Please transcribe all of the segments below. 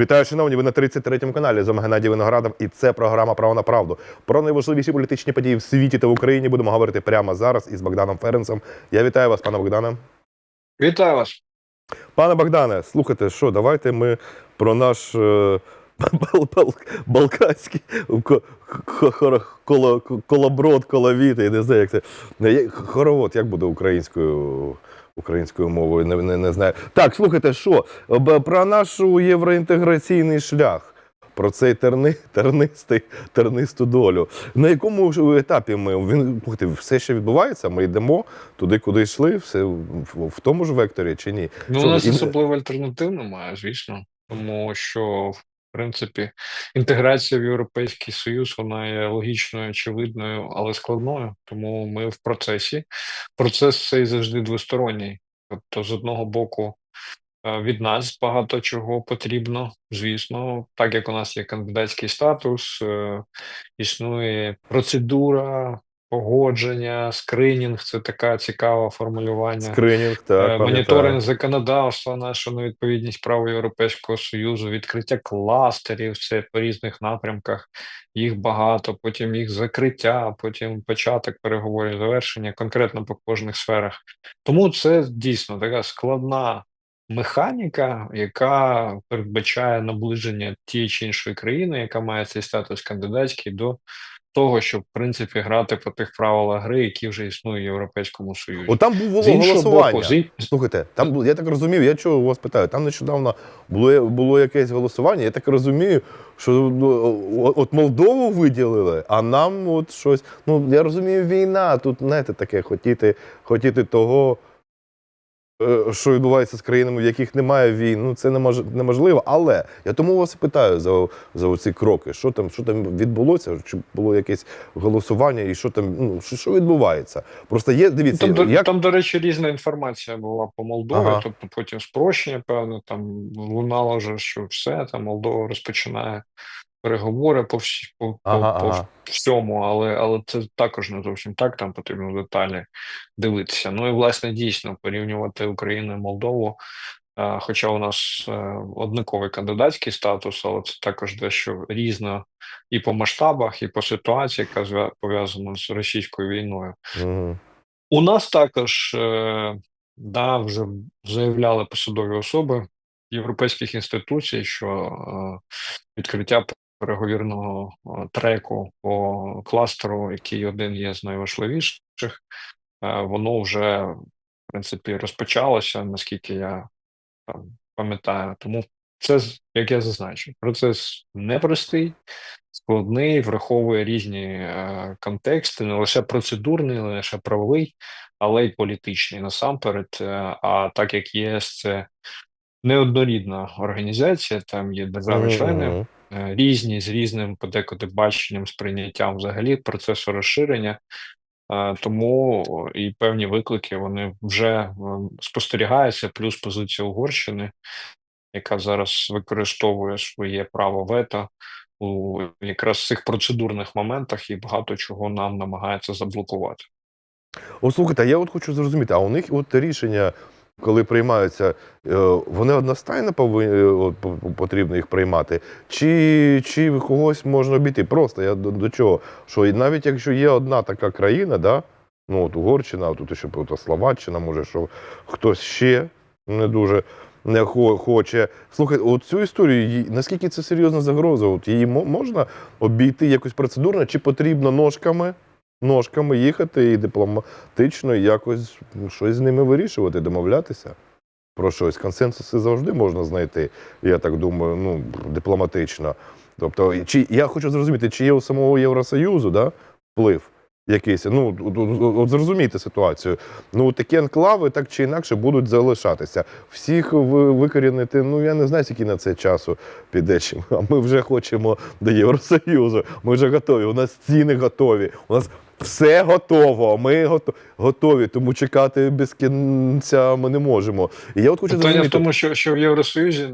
Вітаю, шановні, ви на 33-му каналі. З вами Геннадій Виноградов, і це програма Право на правду. Про найважливіші політичні події в світі та в Україні будемо говорити прямо зараз із Богданом Ференцем. Я вітаю вас, пане Богдане. Вітаю вас. Пане Богдане, слухайте, що давайте ми про наш е, бал- бал- балканський ко- ко- коло- колоброд, коловіт, я не знаю, як це. Хоровод, як буде українською? Українською мовою не, не, не знаю. Так, слухайте, що про наш євроінтеграційний шлях, про цей терни, тернистий, тернисту долю. На якому етапі ми він слухайте, все ще відбувається? Ми йдемо туди, куди йшли, все в, в тому ж векторі чи ні? Ну, у нас особливо альтернатив немає, звісно, тому що, в принципі, інтеграція в Європейський Союз вона є логічною, очевидною, але складною. Тому ми в процесі. Процес цей завжди двосторонній. Тобто, з одного боку, е, від нас багато чого потрібно, звісно, так як у нас є кандидатський статус, е, існує процедура. Погодження, скринінг це така цікаве формулювання. Скринінг, Е, так, моніторинг законодавства нашого на відповідність праву Європейського Союзу, відкриття кластерів, це по різних напрямках, їх багато, потім їх закриття, потім початок переговорів, завершення конкретно по кожних сферах. Тому це дійсно така складна механіка, яка передбачає наближення тієї чи іншої країни, яка має цей статус кандидатський, до того, щоб в принципі грати по тих правилах гри, які вже існують в Європейському Союзі. От там було голосування. боку, з Слухайте, там було- я так розумів, я чого вас питаю. Там нещодавно було, було якесь голосування. Я так розумію, що ну, от Молдову виділили, а нам от щось. Ну я розумію, війна. Тут знаєте, таке хотіти, хотіти того, що відбувається з країнами, в яких немає війн. Ну це немож, неможливо. Але я тому вас питаю за, за ці кроки. Що там, що там відбулося? Чи було якесь голосування, і що там, ну що, що відбувається? Просто є, дивіться, Там, як там, до речі, різна інформація була по Молдові, Ага. тобто потім спрощення, певно, там лунало вже, що все, там Молдова розпочинає переговори по, всі, по, Ага, по, по ага. всьому, але, але це також не зовсім так, там потрібно деталі дивитися. Ну і власне дійсно порівнювати Україну і Молдову. е, Хоча у нас е, однаковий кандидатський статус, але це також дещо різно і по масштабах, і по ситуації, яка пов'язана з російською війною. Мгм. У нас також е, да, вже заявляли посадові особи європейських інституцій, що відкриття переговірного е, треку по кластеру, який один є з найважливіших, е, воно вже в принципі розпочалося, наскільки я там пам'ятаю. Тому це як я зазначив, процес непростий, складний, враховує різні е, контексти, не лише процедурний, не лише правовий, але й політичний насамперед. А так як ЄС це неоднорідна організація, там є держави-члени різні з різним подекуди баченням, сприйняттям взагалі процесу розширення. Е, Тому і певні виклики вони вже е, спостерігаються, плюс позиція Угорщини, яка зараз використовує своє право вето у якраз цих процедурних моментах і багато чого нам намагається заблокувати. О, слухайте, я от хочу зрозуміти, а у них от рішення, коли приймаються, е, вони одностайно повинні по- потрібно їх приймати? Чи, чи когось можна обійти? Просто я до, до чого? Що навіть якщо є одна така країна, да, ну от Угорщина, тут ще от Словаччина, може, що хтось ще не дуже. Не хо- хоче. Слухайте, от цю історію, наскільки це серйозна загроза? От її мо- можна обійти якось процедурно, чи потрібно ножками? Ножками їхати і дипломатично якось ну, щось з ними вирішувати, домовлятися про щось. Консенсуси завжди можна знайти, я так думаю, ну, дипломатично. Тобто, чи я хочу зрозуміти, чи є у самого Євросоюзу да, вплив якийсь. Ну, от, зрозумійте ситуацію. Ну, такі анклави так чи інакше будуть залишатися. Всіх ви- викорінити, ну я не знаю, скільки на це часу піде. А ми вже хочемо до Євросоюзу. Ми вже готові. У нас ціни готові. У нас все готово. Ми гото- готові. Тому чекати без кінця ми не можемо. І я от хочу Питання в тому, що, що в Євросоюзі е,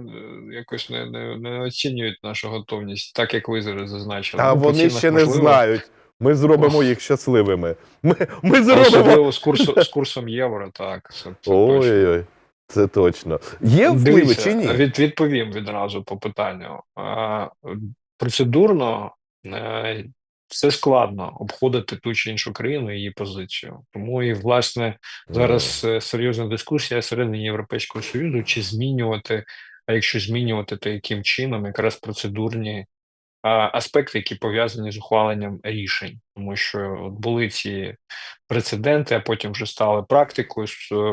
якось не, не, не оцінюють нашу готовність, так як ви зараз зазначили. А Ну, вони ще не знають. Ми зробимо їх щасливими. Ми, ми зробимо. Особливо з курсом, з курсом євро, так. Це, це. Ой-ой-ой. Це точно. Є впливи Дивіться, чи ні? Від, відповім відразу по питанню. А, процедурно е, все складно обходити ту чи іншу країну і її позицію. Тому і власне зараз е, серйозна дискусія всередині Європейського Союзу, чи змінювати, а якщо змінювати, то яким чином якраз процедурні аспекти, які пов'язані з ухваленням рішень, тому що от були ці прецеденти, а потім вже стали практикою,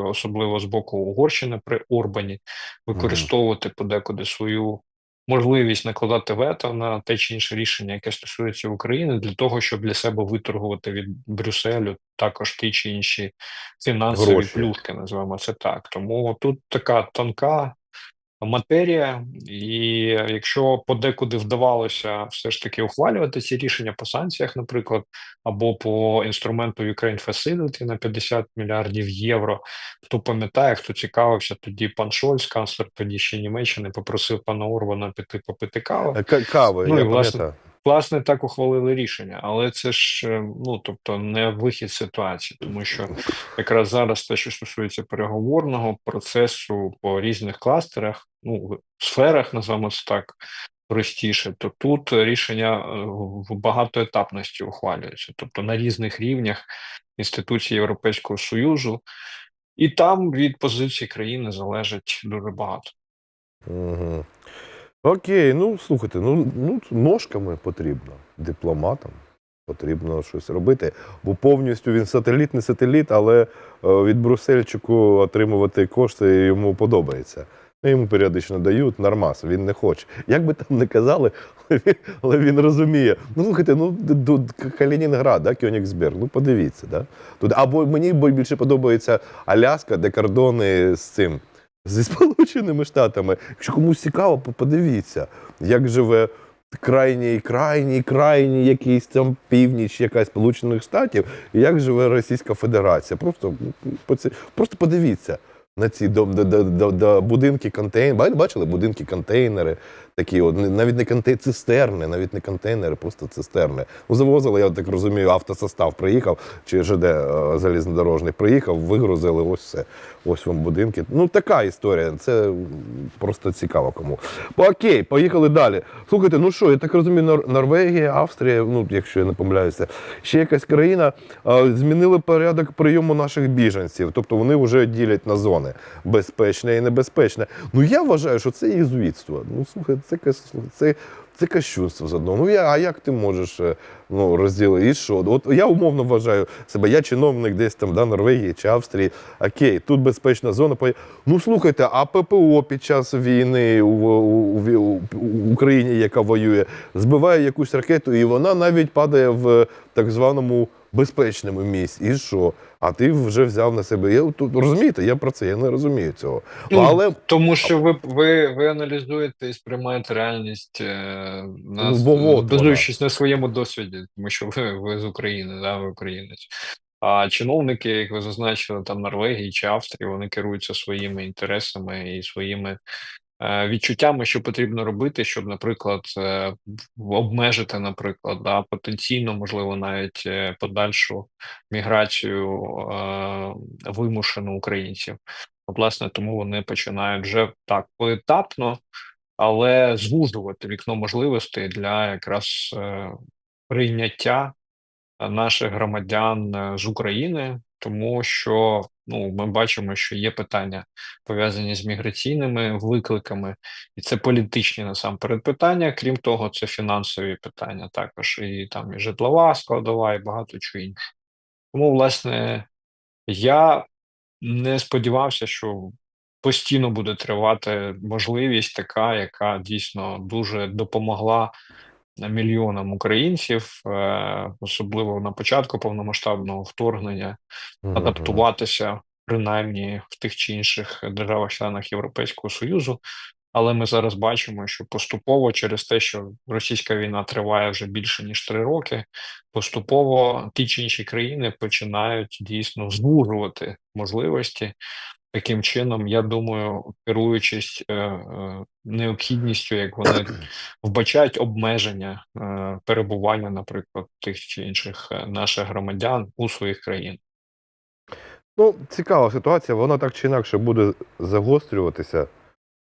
особливо з боку Угорщини при Орбані, використовувати подекуди свою можливість накладати вето на те чи інше рішення, яке стосується України, для того, щоб для себе виторгувати від Брюсселю також ті чи інші фінансові Гроші. плюшки, називаємо це так. Тому тут така тонка матерія, і якщо подекуди вдавалося все ж таки ухвалювати ці рішення по санкціях, наприклад, або по інструменту Ukraine Facility на 50 мільярдів євро, хто пам'ятає, хто цікавився, тоді пан Шольц, канцлер тоді ще Німеччини, попросив пана Орбана піти попити каву. Е, Кави, Ну, я власне. Власне, так ухвалили рішення, але це ж е, ну тобто не вихід ситуації, тому що якраз зараз те, що стосується переговорного процесу по різних кластерах, ну сферах, називаємо так простіше, то тут рішення е, в багатоетапності ухвалюються, тобто на різних рівнях інституцій Європейського Союзу, і там від позиції країни залежить дуже багато. Угу. Окей, ну слухайте, ну, ну ножками потрібно, дипломатам потрібно щось робити, бо повністю він сателіт, не сателіт, але е, від Брусельчику отримувати кошти йому подобається. Ну, Йому періодично дають нормас, він не хоче. Як би там не казали, але він, розуміє. Ну, слухайте, ну Калінінград, да, Кьонігсберг, ну подивіться, да? Тут, або мені більше подобається Аляска, де кордони з цим зі Сполученими Штатами. Якщо комусь цікаво, подивіться, як живе крайній, крайній, крайній якийсь там північ, якась Сполучених Штатів, і як живе Російська Федерація. Просто, поці- просто подивіться. На ці до, до, до, до, будинки контейнери. Бачили будинки контейнери, такі от навіть не контей... цистерни, навіть не контейнери, просто цистерни. Ну, завозили, я так розумію, автосостав приїхав, чи ЖД е, залізнодорожний приїхав, вигрузили ось все. Ось вам будинки. Ну, така історія. Це просто цікаво кому. Окей, поїхали далі. Слухайте, ну що, я так розумію, Нор- Норвегія, Австрія, ну, якщо я не помиляюся, ще якась країна е, змінили порядок прийому наших біженців. Тобто вони вже ділять на зони безпечне і небезпечне. Ну я вважаю, що це єзуїтство. Ну слухай, це це, це кощунство з одного. Ну я, а як ти можеш е, ну, розділити? І що? От я умовно вважаю себе, я чиновник десь там, да, Норвегії чи Австрії. Окей, тут безпечна зона. Ну слухайте, а ППО під час війни у, у, у, у, Україні, яка воює, збиває якусь ракету, і вона навіть падає в так званому безпечному місці. І що? А ти вже взяв на себе. Я тут розумієте, я про це я не розумію цього. Ну, Але Тому що ви, ви, ви аналізуєте і сприймаєте реальність е, на, Ну, бо от базуючись на своєму досвіді, тому що ви, ви з України, да, ви українець. А чиновники, як ви зазначили, там Норвегії чи Австрії, вони керуються своїми інтересами і своїми е, відчуттями, що потрібно робити, щоб, наприклад, е, обмежити, наприклад, да, потенційно, можливо, навіть е, подальшу міграцію е, вимушену українців. Власне, тому вони починають вже так поетапно, але звужувати вікно можливостей для якраз е, прийняття е, наших громадян е, з України, тому що ну ми бачимо, що є питання пов'язані з міграційними викликами, і це політичні насамперед питання. Крім того, це фінансові питання, також і там і житлова складова, і багато чого іншого. Тому, власне, я не сподівався, що постійно буде тривати можливість така, яка дійсно дуже допомогла мільйонам українців, е, особливо на початку повномасштабного вторгнення, адаптуватися принаймні в тих чи інших державах-членах Європейського Союзу. Але ми зараз бачимо, що поступово через те, що російська війна триває вже більше ніж три роки, поступово ті чи інші країни починають дійсно звужувати можливості. Таким чином, я думаю, керуючись е, е, необхідністю, як вони вбачають обмеження е, перебування, наприклад, тих чи інших е, наших громадян у своїх країнах. Ну, цікава ситуація, вона так чи інакше буде загострюватися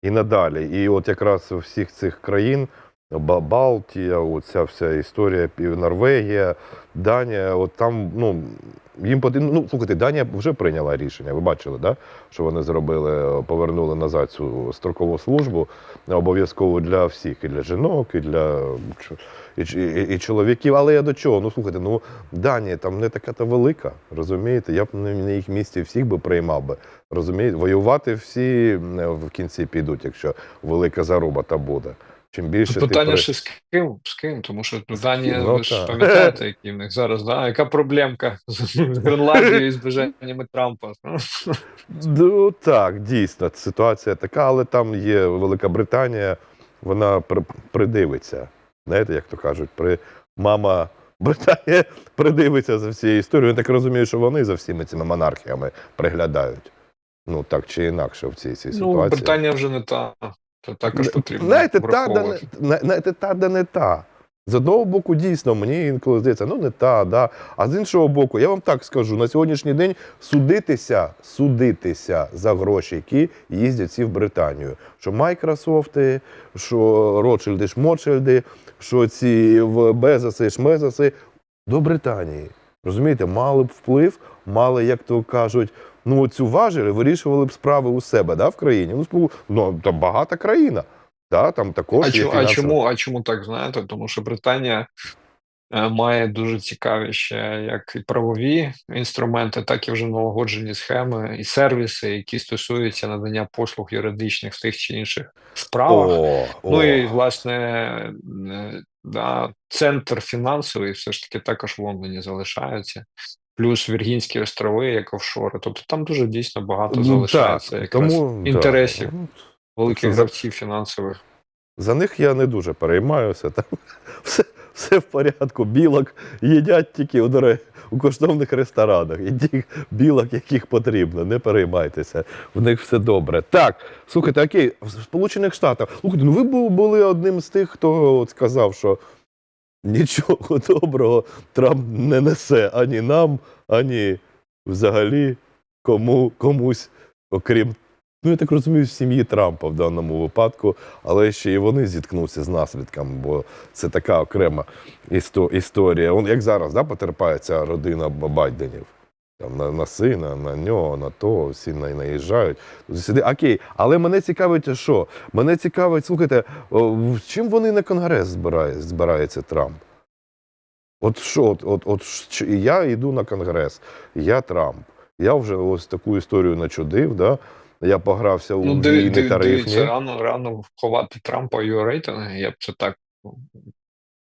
і надалі. І от якраз у всіх цих країн, Балтія, оця вся історія, Норвегія, Данія, от там, ну, їм потрібно. Ну, слухайте, Данія вже прийняла рішення. Ви бачили, да? що вони зробили, повернули назад цю строкову службу обов'язково для всіх, і для жінок, і для і, і, і чоловіків. Але я до чого? Ну слухайте, ну Данія там не така та велика, розумієте? Я б на їх місці всіх би приймав би. Розумієте, воювати всі в кінці підуть, якщо велика заруба та буде. Чим більше Тут ти ще з ким? З ким? Тому що ну, Данія, Ну, ви ж пам'ятаєте, які в них зараз, да? яка проблемка з Гренландією і з бажаннями Трампа. Ну так, дійсно, ситуація така, але там є Велика Британія, вона при, придивиться. Знаєте, як то кажуть, при мама Британія придивиться за всією історією. Я так розумію, що вони за всіми цими монархіями приглядають. Ну так чи інакше в цій, цій Ну, ситуації. Британія вже не та. Це також потрібно. Знаєте, та, да, не, знаєте, та, да не та. З одного боку, дійсно, мені інколи здається, ну не та, да. А з іншого боку, я вам так скажу: на сьогоднішній день судитися, судитися за гроші, які їздять всі в Британію. Що Майкрософти, що Ротшильди, Шмотшильди, що ці Безоси, Шмезоси до Британії. Розумієте, мали б вплив, мали, як то кажуть, ну цю важелі вирішували б справи у себе да, в країні. Ну, ну там багата країна. Да, там також А, є чому, а, чому, а чому так знаєте? Тому що Британія е, має дуже цікаві ще як і правові інструменти, так і вже налагоджені схеми і сервіси, які стосуються надання послуг юридичних в тих чи інших справах. О, Ну о. і власне е, да, центр фінансовий все ж таки також в Лондоні залишається. Плюс Віргінські острови, як офшори. Тобто там дуже дійсно багато Ну, залишається так, якраз тому, інтересів Ну, великих гравців фінансових. За них я не дуже переймаюся. Там все, все в порядку. Білок їдять тільки у, у коштовних ресторанах. І тих білок, яких потрібно. Не переймайтеся. В них все добре. Так, слухайте, окей, в Сполучених Штатах. Слухайте, ну ви були одним з тих, хто от сказав, що нічого доброго Трамп не несе ані нам, ані взагалі кому, комусь, окрім. Ну, я так розумію, сім'ї Трампа в даному випадку, але ще і вони зіткнуться з наслідками, бо це така окрема історія. Як зараз да, потерпає ця родина Байденів. Там, на, на сина, на нього, на того, всі на- наїжджають. Сюди. Окей, але мене цікавить, що? Мене цікавить, слухайте, чим вони на конгрес збирає, збирається Трамп? От що, от, от, от я йду на конгрес, я Трамп. Я вже ось таку історію начудив, да? я погрався у Ну, війни тарифні. дивіться, рано, рано ховати Трампа його рейтинги. Я б це так ну,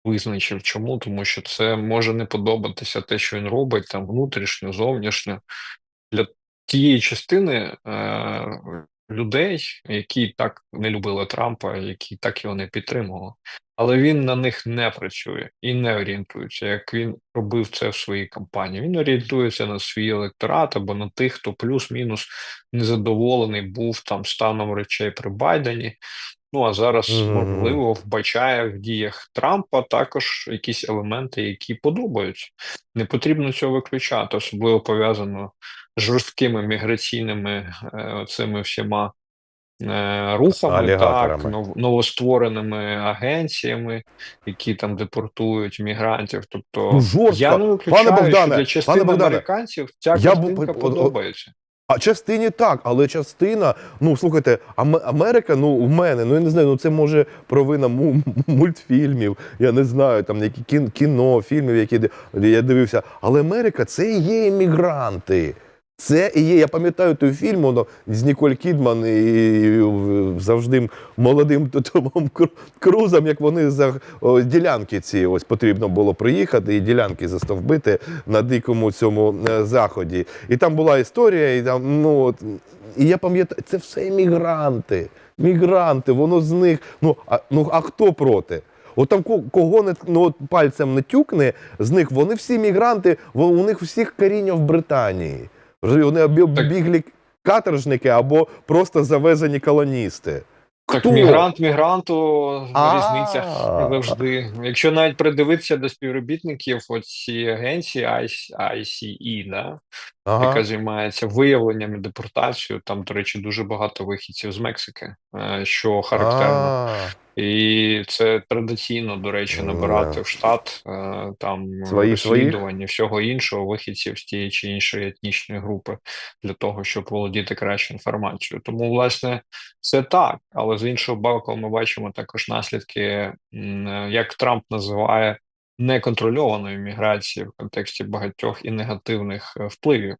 визначив. Чому? Тому що це може не подобатися те, що він робить там внутрішньо, зовнішньо. Для тієї частини е, людей, які так не любили Трампа, які так його не підтримували. Але він на них не працює і не орієнтується, як він робив це в своїй кампанії. Він орієнтується на свій електорат або на тих, хто плюс-мінус незадоволений був там станом речей при Байдені. Ну а зараз можливо вбачає в діях Трампа також якісь елементи, які подобаються. Не потрібно цього виключати, особливо пов'язано з жорсткими міграційними е, цими всіма е, рухами, так, нов- новоствореними агенціями, які там депортують мігрантів. Тобто Ну, жорстко. я не виключаю, Пане Богдане, що для частини пане Богдане, американців ця я картинка от- от- подобається. А частині так, але частина, ну слухайте, Ам- Америка, ну в мене, ну я не знаю, ну це може провина му- мультфільмів, я не знаю, там які кін- кіно, фільмів, які я дивився. Але Америка це є іммігранти. Це і є. Я пам'ятаю той фільм воно, з Ніколь Кідман і, завжди молодим Томом Крузом, як вони за о, ділянки ці ось потрібно було приїхати і ділянки застовбити на дикому цьому е, заході. І там була історія, і там, ну от, і я пам'ятаю, це все мігранти. Мігранти, воно з них. Ну а ну а хто проти? От там кого не ну, пальцем не тюкне з них, вони всі мігранти, у них всіх коріння в Британії. Вони або біглі каторжники, або просто завезені колоністи. Так, Хто? мігрант мігранту А. різниця завжди. Якщо навіть придивитися до співробітників оцієї агенції ICE, да, яка займається виявленням і депортацією, там, до речі, дуже багато вихідців з Мексики, е, що характерно. А, І це традиційно, до речі, Ну, набирати да. в штат е, там Свої- своїх? розслідування всього іншого, вихідців з тієї чи іншої етнічної групи для того, щоб володіти краще інформацією. Тому, власне, це так. Але з іншого боку, ми бачимо також наслідки, е, як Трамп називає неконтрольованої міграції в контексті багатьох і негативних е, впливів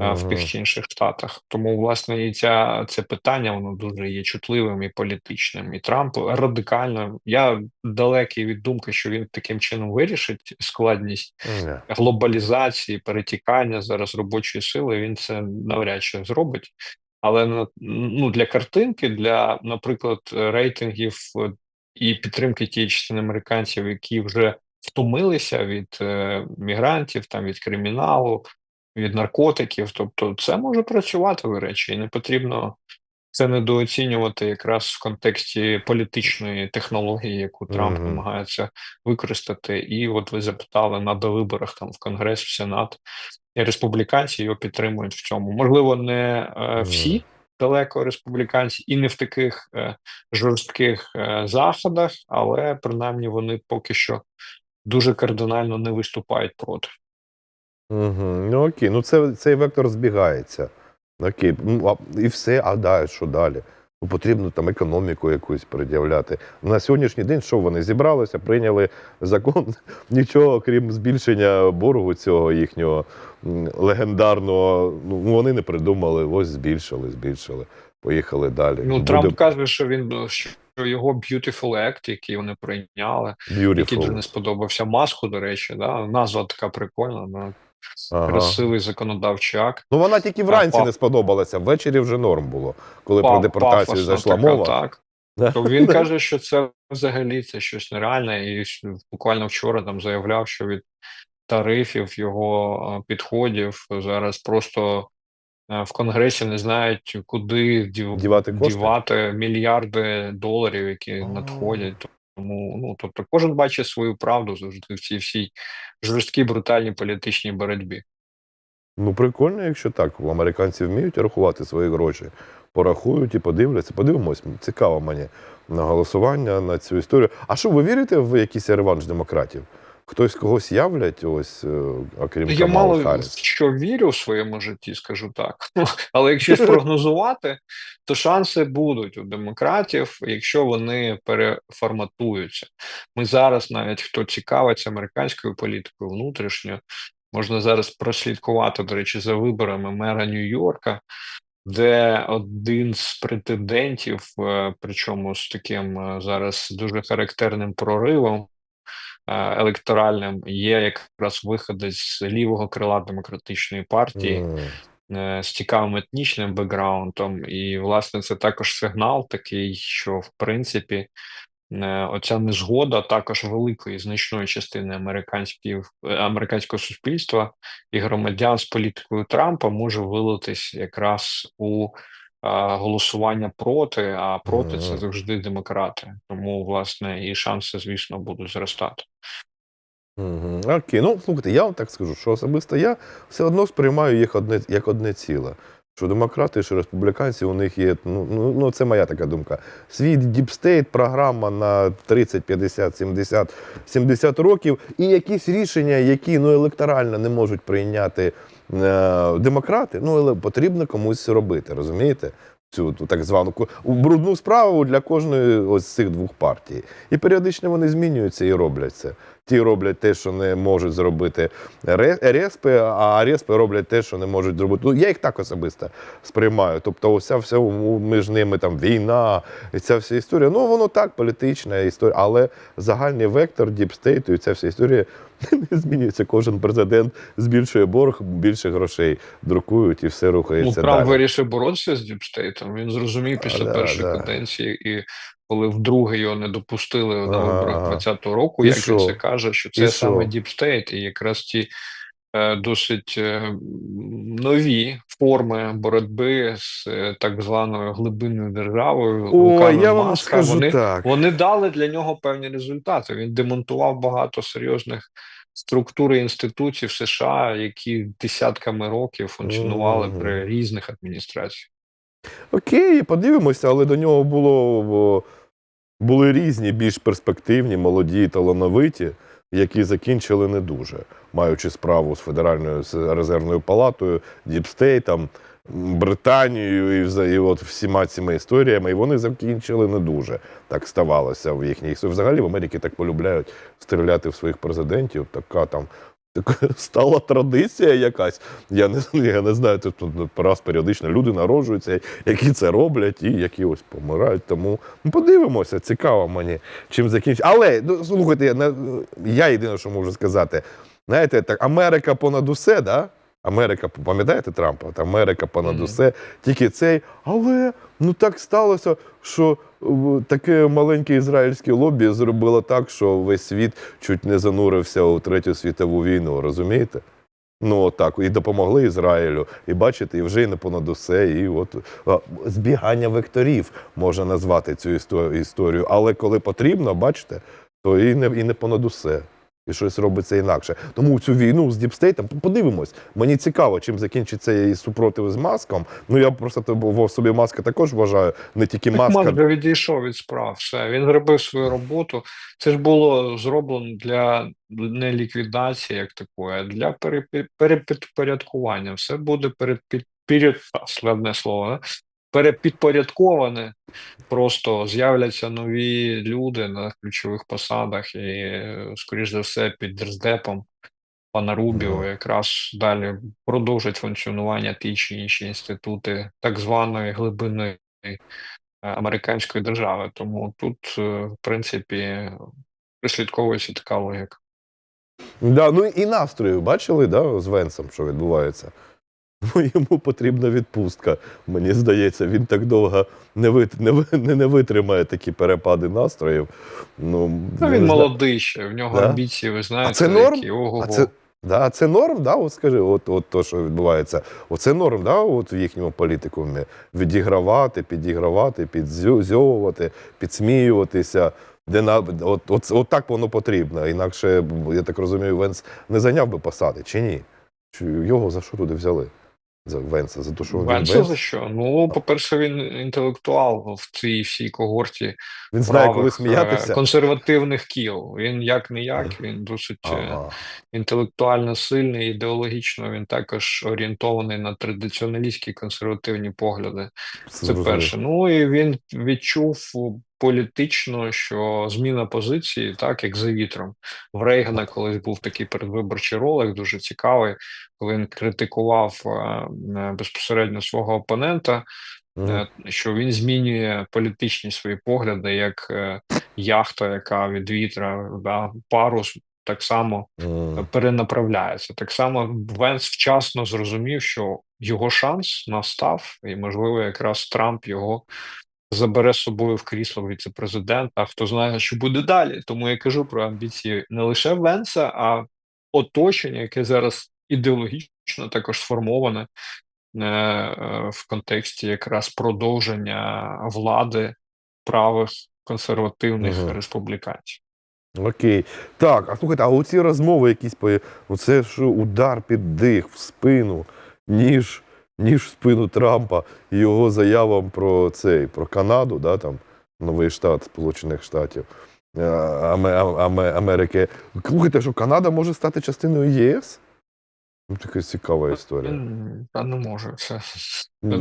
е, в тих чи інших штатах. Тому, власне, і ця це питання воно дуже є чутливим і політичним. І Трамп радикально. Я далекий від думки, що він таким чином вирішить складність Ні. глобалізації, перетікання зараз робочої сили. Він це навряд чи зробить. Але ну для картинки, для, наприклад, рейтингів е, і підтримки тієї частини американців, які вже втомилися від е, мігрантів, там від криміналу, від наркотиків. Тобто, це може працювати до речі, і не потрібно це недооцінювати якраз в контексті політичної технології, яку Трамп Мгм. намагається використати. І от ви запитали на довиборах там в Конгрес, в Сенат, і республіканці його підтримують в цьому. Можливо, не е, всі далеко республіканці, і не в таких е, жорстких е, заходах, але принаймні вони поки що дуже кардинально не виступають проти. Мгм. Ну окей, ну це, цей вектор збігається. Окей, ну, а, і все, а далі, що далі? Ну, потрібно там економіку якусь пред'являти. На сьогоднішній день що вони зібралися, прийняли закон, нічого крім збільшення боргу цього їхнього м, легендарного. Ну вони не придумали, ось збільшили, збільшили. Поїхали далі. Ну, Буде каже, що він що його Beautiful Act, який вони прийняли, який дуже beautiful. не сподобався маску, до речі, да? назва така прикольна, да? Ага. красивий законодавчий акт. Ну вона тільки вранці паф- не сподобалася, ввечері вже норм було, коли про депортацію зайшла така, мова. Так. Да. То він каже, що це взагалі це щось нереальне, і буквально вчора там заявляв, що від тарифів його е, підходів зараз просто е, в Конгресі не знають, куди дів... Дівати дівати мільярди доларів, які А. надходять. Тому ну тобто кожен бачить свою правду завжди в цій всій жорсткій брутальній політичній боротьбі. Ну, прикольно, якщо так. Американці вміють рахувати свої гроші. Порахують і подивляться. Подивимось, цікаво мені на голосування на цю історію. А що, ви вірите в якийсь реванш демократів? Хтось когось являть, ось, е, окрім Я мало Харріс? що вірю в своєму житті, скажу так. Але якщо спрогнозувати, то шанси будуть у демократів, якщо вони переформатуються. Ми зараз, навіть хто цікавиться американською політикою внутрішньо, можна зараз прослідкувати, до речі, за виборами мера Нью-Йорка, де один з претендентів, е, причому з таким е, зараз дуже характерним проривом е, електоральним, є якраз виходець з лівого крила демократичної партії е, з цікавим етнічним бекграундом, і власне це також сигнал такий, що в принципі. е, Оця незгода також великої значної частини е, американського суспільства і громадян з політикою Трампа може вилитись якраз у голосування проти. А проти це завжди демократи. Тому власне і шанси, звісно, будуть зростати. мгм. Окей, ну слухайте, я вам так скажу, що особисто я все одно сприймаю їх одне, як одне ціле. Що демократи, що республіканці, у них є, ну, ну, ну це моя така думка. Свій діпстейт, програма на 30, 50, 70, 70 років, і якісь рішення, які ну, електорально не можуть прийняти демократи, ну але потрібно комусь робити, розумієте? Цю так звану брудну справу для кожної ось цих двох партій. І періодично вони змінюються і роблять це. Ті роблять те, що не можуть зробити респи, а респи роблять те, що не можуть зробити. Ну, я їх так особисто сприймаю. Тобто, ося вся між ними там війна, і ця вся історія. Ну, воно так, політична історія, але загальний вектор діпстейту і ця вся історія не змінюється. Кожен президент збільшує борг, більше грошей друкують і все Ну, рухається Трамп вирішив боротися з діпстейтом. Він зрозумів після да, першої да. каденції, і коли вдруге його не допустили на виборах ага. 20-го року, І як що? він це каже, що це що? саме діпстейт, і якраз ті е, досить е, нові форми боротьби з е, так званою глибинною державою. О, я вам Маска. скажу Вони, так. вони дали для нього певні результати. Він демонтував багато серйозних структур і інституцій в США, які десятками років функціонували Мгм. при різних адміністраціях. Окей, подивимося, але до нього було були різні, більш перспективні, молоді, талановиті, які закінчили не дуже, маючи справу з Федеральною резервною палатою, Діпстейтом, Британією і, і от всіма цими історіями, і вони закінчили не дуже. Так ставалося в їхній. Взагалі в Америці так полюбляють стріляти в своїх президентів. Така там така стала традиція якась. Я не, я не знаю, тут, тут раз періодично люди народжуються, які це роблять, і які ось помирають. Тому ну, подивимося, цікаво мені, чим закінчиться. Але ну, слухайте, я, я єдине, що можу сказати, знаєте, так Америка понад усе, да? Америка, пам'ятаєте Трампа? Америка понад Мгм. усе, тільки цей. Але ну так сталося, що таке маленьке ізраїльське лобі зробило так, що весь світ чуть не занурився у Третю світову війну, розумієте? Ну так, і допомогли Ізраїлю. І бачите, і вже і не понад усе. І от збігання векторів можна назвати цю історію. Але коли потрібно, бачите, то і не, і не понад усе. І щось робиться інакше. Тому цю війну з Діпстейтом подивимось. Мені цікаво, чим закінчиться її супротив з маском. Ну я просто в собі маска також вважаю, не тільки Так маска. Маск відійшов від справ. Все він зробив свою роботу. Це ж було зроблено для не ліквідації, як такої, а для перепі- перепідпорядкування. Все буде перепід перед а, складне слово. Перепідпорядковане. Просто з'являться нові люди на ключових посадах, і, скоріш за все, під держдепом пана Рубіо якраз далі продовжать функціонування ті чи інші інститути так званої глибинної е, американської держави. Тому тут, е, в принципі, прислідковується така логіка. Да, ну і настрою бачили, да, з Венсом, що відбувається. Ну, йому потрібна відпустка. Мені здається, він так довго не, вит... не, не, не витримає такі перепади настроїв. Ну, Ну, він молодий ще, в нього Да? амбіції, ви знаєте, це норм? які ого-го. А це, да, це норм, да? От скажи, от, от то, що відбувається. Оце норм, да? От в їхньому політикумі. Відігравати, підігравати, підзьовувати, підсміюватися. Де на, от, от, от так воно потрібно. Інакше, я так розумію, Венс не зайняв би посади, чи ні? Його за що туди взяли? За Венса, за те, що він Венса Венс? за що? Ну, по-перше, він інтелектуал в цій всій когорті Він знає, коли правих, е, сміятися. консервативних кіл. Він як не як, він досить е, Ага. інтелектуально сильний, ідеологічно він також орієнтований на традиціоналістські консервативні погляди. Це зрозумів. перше. Ну і він відчув політично, що зміна позиції, так як за вітром. В Рейгана колись був такий передвиборчий ролик, дуже цікавий, коли він критикував е, е, безпосередньо свого опонента, е, що він змінює політичні свої погляди, як яхта, яка від вітра, да, парус так само Мгм. перенаправляється. Так само Венс вчасно зрозумів, що його шанс настав, і, можливо, якраз Трамп його забере з собою в крісло віце-президента. Хто знає, що буде далі. Тому я кажу про амбіції не лише Венса, а оточення, яке зараз ідеологічно також сформоване е, е, в контексті якраз продовження влади правих консервативних Мгм. республіканців. Окей. Так, а слухайте, а оці розмови якісь по оце що удар під дих в спину, ніж, ніж в спину Трампа і його заявам про цей, про Канаду, да, там, новий штат Сполучених Штатів е, Аме- Аме- Америки. Слухайте, що Канада може стати частиною ЄС? Ну, така цікава історія. М, Та не може це Ні?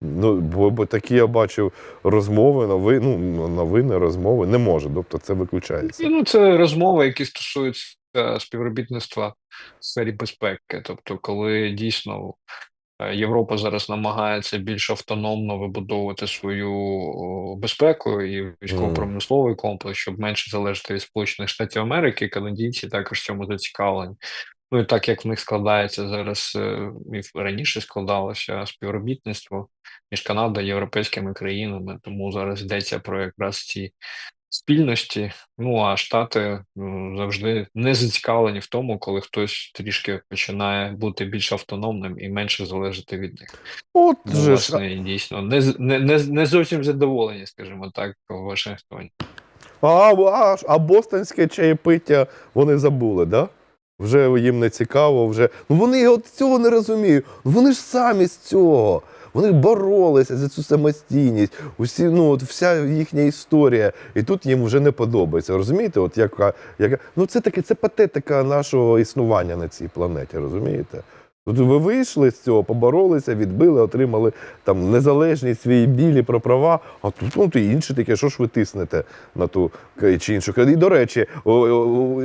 Ну, бо, бо такі я бачив розмови, новини, ну, новини, розмови. Не може, тобто це виключається. Ну, це розмови, які стосуються співробітництва в сфері безпеки. Тобто, коли дійсно е, Європа зараз намагається більш автономно вибудовувати свою о, безпеку і військово-промисловий комплекс, щоб менше залежати від Сполучених Штатів Америки, канадійці також в цьому зацікавлені. Ну і так як в них складається зараз е, і раніше складалося співробітництво між Канадою і європейськими країнами, тому зараз йдеться про якраз ці спільності. Ну а Штати завжди не зацікавлені в тому, коли хтось трішки починає бути більш автономним і менше залежати від них. От Ну, же ж, власне, і дійсно не, не, не, не зовсім задоволені, скажімо так, в Вашингтоні. а, а, а бостонське чаєпиття вони забули, да? Вже їм не цікаво, вже. Ну вони от цього не розуміють. Вони ж самі з цього. Вони боролися за цю самостійність, усі, ну, от вся їхня історія. І тут їм вже не подобається. Розумієте? От яка, яка... Ну це таке, це патетика нашого існування на цій планеті, розумієте? От ви вийшли з цього, поборолися, відбили, отримали там незалежність, свої білі про права, а тут ну, то інше таке, що ж ви тиснете на ту чи іншу. І до речі, о, о,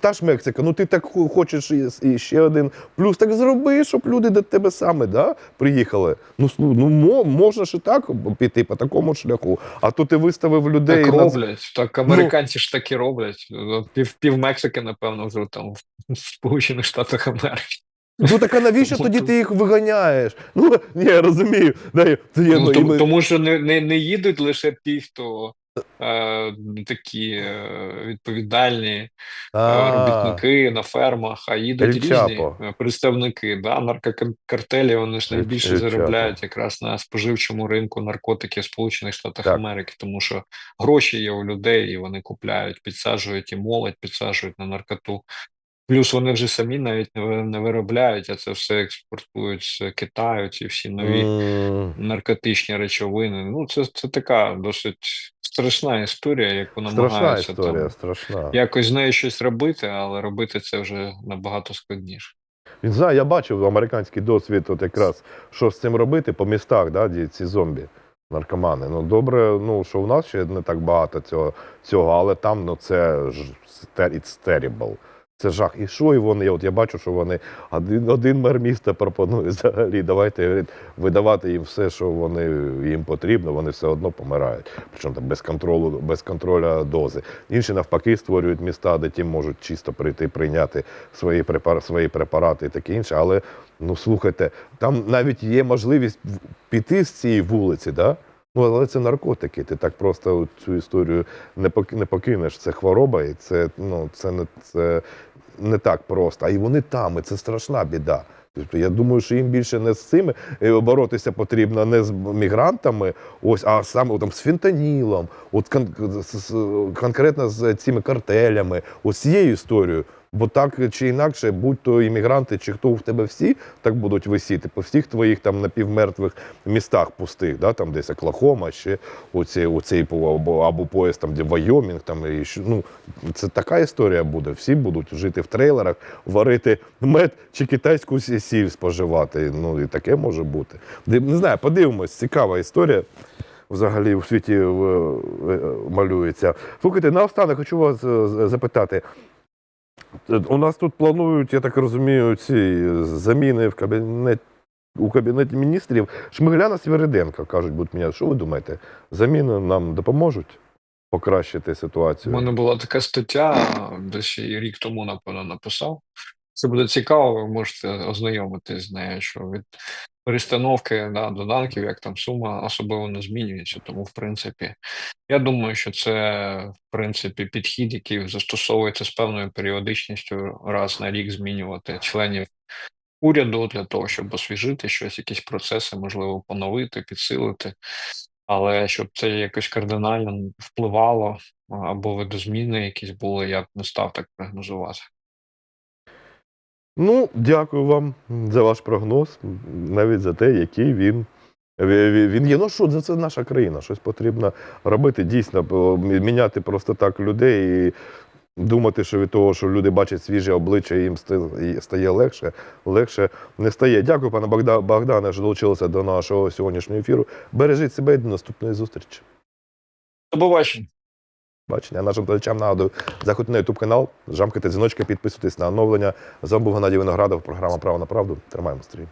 та ж Мексика, ну ти так хочеш і, ще один плюс, так зроби, щоб люди до тебе саме да, приїхали. Ну, ну можна ж і так піти по такому шляху. А то ти виставив людей Так на- роблять, так американці ж так і роблять. Пів, пів Мексики, напевно, вже там в в Сполучених Штатах Америки. Ну так а навіщо тоді ти їх виганяєш? Ну ні, я розумію. Да, я- це Ну, тому, ми- тому що не, не, не їдуть лише ті, хто е, такі е, відповідальні е, робітники на фермах, а їдуть різні е, представники. Да? Наркокартелі вони ж найбільше заробляють якраз на споживчому ринку наркотики в Сполучених Штатах Так. Америки, тому що гроші є у людей, і вони купляють, підсаджують і молодь, підсаджують на наркоту. Плюс вони вже самі навіть не виробляють, а це все експортують з Китаю, ці всі нові м, наркотичні речовини. Ну, це, це така досить страшна історія, яку Страшна намагаються історія, там страшна. якось з нею щось робити, але робити це вже набагато складніше. Він знає, я бачив американський досвід, от якраз що з цим робити по містах, да, ці зомбі, наркомани. Ну добре, ну що в нас ще не так багато цього, цього але там ну це ж it's terrible. Це жах. І що і вони? От я бачу, що вони один, один мер міста пропонує взагалі. Давайте видавати їм все, що вони їм потрібно, вони все одно помирають. Причому там без контролю, без контроля дози. Інші навпаки створюють міста, де ті можуть чисто прийти, прийняти свої препар, свої препарати і таке інше. Але ну слухайте, там навіть є можливість піти з цієї вулиці, да? Ну, але це наркотики. Ти так просто цю історію не покинеш. Це хвороба, і це ну це не це не так просто. А і вони там, і це страшна біда. Тобто я думаю, що їм більше не з цими е, боротися потрібно не з мігрантами, ось, а саме там з фентанілом, от кон- конкретно з цими картелями, ось цією історією. Бо так чи інакше, будь-то іммігранти, чи хто в тебе всі так будуть висіти по всіх твоїх там напівмертвих містах пустих, да, там десь Оклахома, ще оцей, оцей або, або поїзд, там, де Вайомінг, там і ну, це така історія буде. Всі будуть жити в трейлерах, варити мед чи китайську сі- сіль споживати. Ну і таке може бути. Не знаю, подивимось, цікава історія. Взагалі в світі е, малюється. Слухайте, наостанок хочу вас е, запитати. У нас тут планують, я так розумію, ці заміни в кабінет, у кабінеті міністрів. Шмигляна Свириденка кажуть, будуть міняти. Що ви думаєте? Заміни нам допоможуть покращити ситуацію? У мене була така стаття, десь рік тому, напевно, написав. Це буде цікаво, ви можете ознайомитись з нею, що від перестановки да, доданків, як там сума особливо не змінюється. Тому, в принципі, я думаю, що це в принципі підхід, який застосовується з певною періодичністю раз на рік змінювати членів уряду для того, щоб освіжити щось, якісь процеси, можливо, поновити, підсилити. Але щоб це якось кардинально впливало або видозміни якісь були, я б не став так прогнозувати. Ну, дякую вам за ваш прогноз, навіть за те, який він. ві- ві- Він є. Ну що, це наша країна. Щось потрібно робити. Дійсно, міняти просто так людей і думати, що від того, що люди бачать свіже обличчя, їм стає легше, легше не стає. Дякую, пане Богдане, що долучилися до нашого сьогоднішнього ефіру. Бережіть себе і до наступної зустрічі. До побачення. Бачення нашим глядачам нагадую, заходьте на YouTube канал, жамкайте дзвіночки, підписуйтесь на оновлення. З вами був Геннадій Виноградов, програма Право на правду. Тримаємо стрій.